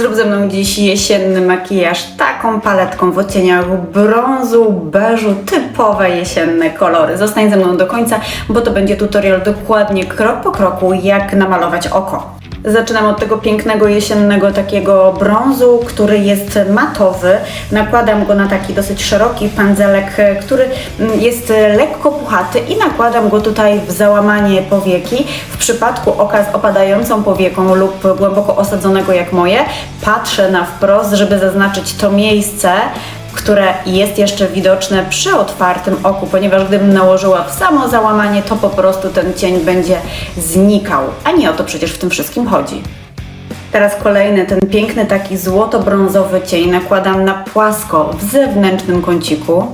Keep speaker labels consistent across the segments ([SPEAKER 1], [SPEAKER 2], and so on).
[SPEAKER 1] Zrób ze mną dziś jesienny makijaż taką paletką w odcieniach brązu, beżu, typowe jesienne kolory. Zostań ze mną do końca, bo to będzie tutorial dokładnie krok po kroku, jak namalować oko. Zaczynam od tego pięknego jesiennego takiego brązu, który jest matowy. Nakładam go na taki dosyć szeroki pędzelek, e, który mm, jest e, lekko puchaty i nakładam go tutaj w załamanie powieki. W przypadku oka z opadającą powieką lub głęboko osadzonego jak moje, patrzę na wprost, żeby zaznaczyć to miejsce, które jest jeszcze widoczne przy otwartym oku, ponieważ gdybym nałożyła w samo załamanie, to po prostu ten cień będzie znikał. A nie o to przecież w tym wszystkim chodzi. Teraz kolejny, ten piękny taki złoto-brązowy cień nakładam na płasko w zewnętrznym kąciku.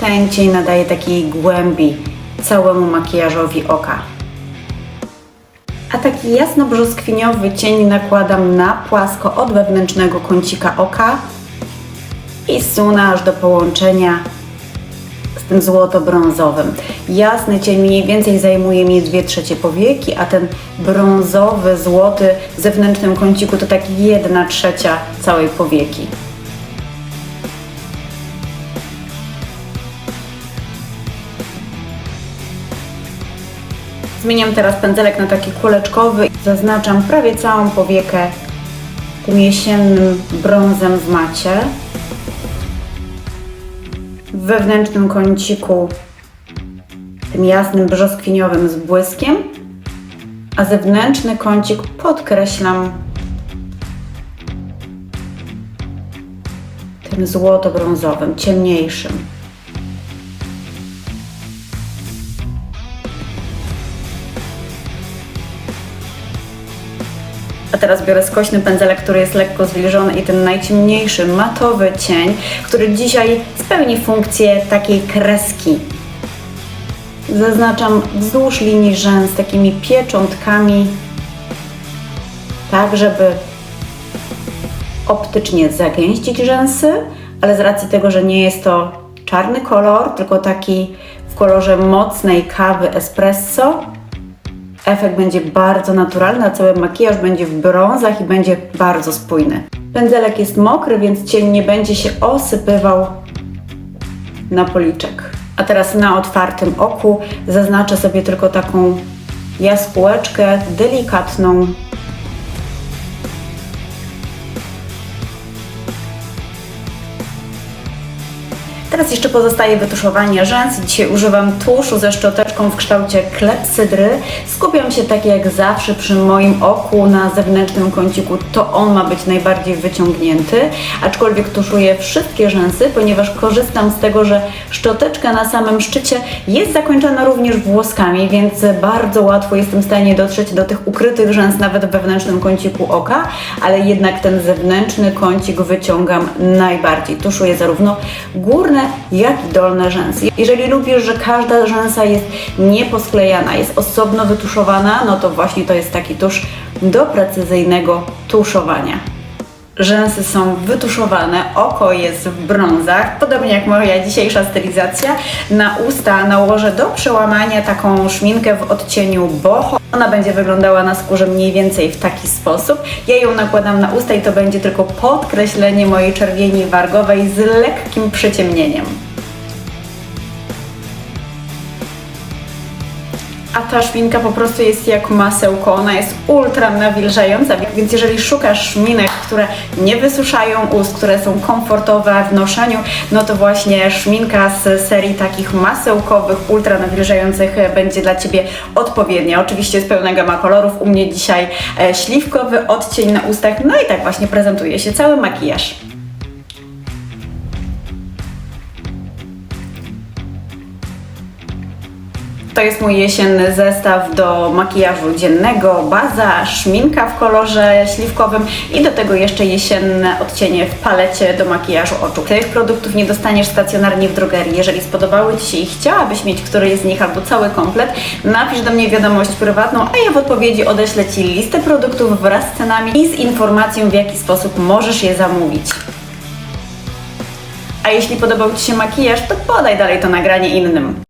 [SPEAKER 1] Ten cień nadaje takiej głębi całemu makijażowi oka. A taki jasno-brzoskwiniowy cień nakładam na płasko od wewnętrznego kącika oka i sunę aż do połączenia z tym złoto-brązowym. Jasny cień mniej więcej zajmuje mi 2 trzecie powieki, a ten brązowy, złoty w zewnętrznym kąciku to tak 1 trzecia całej powieki. Zmieniam teraz pędzelek na taki kuleczkowy. Zaznaczam prawie całą powiekę tym jesiennym brązem w macie. W wewnętrznym kąciku tym jasnym brzoskwiniowym z błyskiem, a zewnętrzny kącik podkreślam tym złoto-brązowym, ciemniejszym. Teraz biorę skośny pędzelek, który jest lekko zwilżony i ten najciemniejszy, matowy cień, który dzisiaj spełni funkcję takiej kreski. Zaznaczam wzdłuż linii rzęs takimi pieczątkami, tak żeby optycznie zagęścić rzęsy, ale z racji tego, że nie jest to czarny kolor, tylko taki w kolorze mocnej kawy espresso, efekt będzie bardzo naturalny, a cały makijaż będzie w brązach i będzie bardzo spójny. Pędzelek jest mokry, więc cień nie będzie się osypywał na policzek. A teraz na otwartym oku zaznaczę sobie tylko taką jaskółeczkę delikatną. Teraz jeszcze pozostaje wytuszowanie rzęs. Dzisiaj używam tuszu ze szczoteczką w kształcie klepsydry. Skupiam się tak jak zawsze przy moim oku na zewnętrznym kąciku. To on ma być najbardziej wyciągnięty, aczkolwiek tuszuję wszystkie rzęsy, ponieważ korzystam z tego, że szczoteczka na samym szczycie jest zakończona również włoskami, więc bardzo łatwo jestem w stanie dotrzeć do tych ukrytych rzęs nawet w wewnętrznym kąciku oka, ale jednak ten zewnętrzny kącik wyciągam najbardziej. Tuszuję zarówno górne, jak i dolne rzęsy. Jeżeli lubisz, że każda rzęsa jest nieposklejana, jest osobno wytuszowana, no to właśnie to jest taki tusz do precyzyjnego tuszowania. Rzęsy są wytuszowane, oko jest w brązach, podobnie jak moja dzisiejsza stylizacja. Na usta nałożę do przełamania taką szminkę w odcieniu boho. Ona będzie wyglądała na skórze mniej więcej w taki sposób. Ja ją nakładam na usta i to będzie tylko podkreślenie mojej czerwieni wargowej z lekkim przyciemnieniem. A ta szminka po prostu jest jak masełko, ona jest ultra nawilżająca, więc jeżeli szukasz szminek, które nie wysuszają ust, które są komfortowe w noszeniu, no to właśnie szminka z serii takich masełkowych, ultra nawilżających będzie dla Ciebie odpowiednia. Oczywiście jest pełna gama kolorów, u mnie dzisiaj e, śliwkowy odcień na ustach, no i tak właśnie prezentuje się cały makijaż. To jest mój jesienny zestaw do makijażu dziennego, baza, szminka w kolorze śliwkowym i do tego jeszcze jesienne odcienie w palecie do makijażu oczu. Tych produktów nie dostaniesz stacjonarnie w drogerii. Jeżeli spodobały Ci się i chciałabyś mieć któryś z nich albo cały komplet, napisz do mnie wiadomość prywatną, a ja w odpowiedzi odeślę Ci listę produktów wraz z cenami i z informacją w jaki sposób możesz je zamówić. A jeśli podobał Ci się makijaż, to podaj dalej to nagranie innym.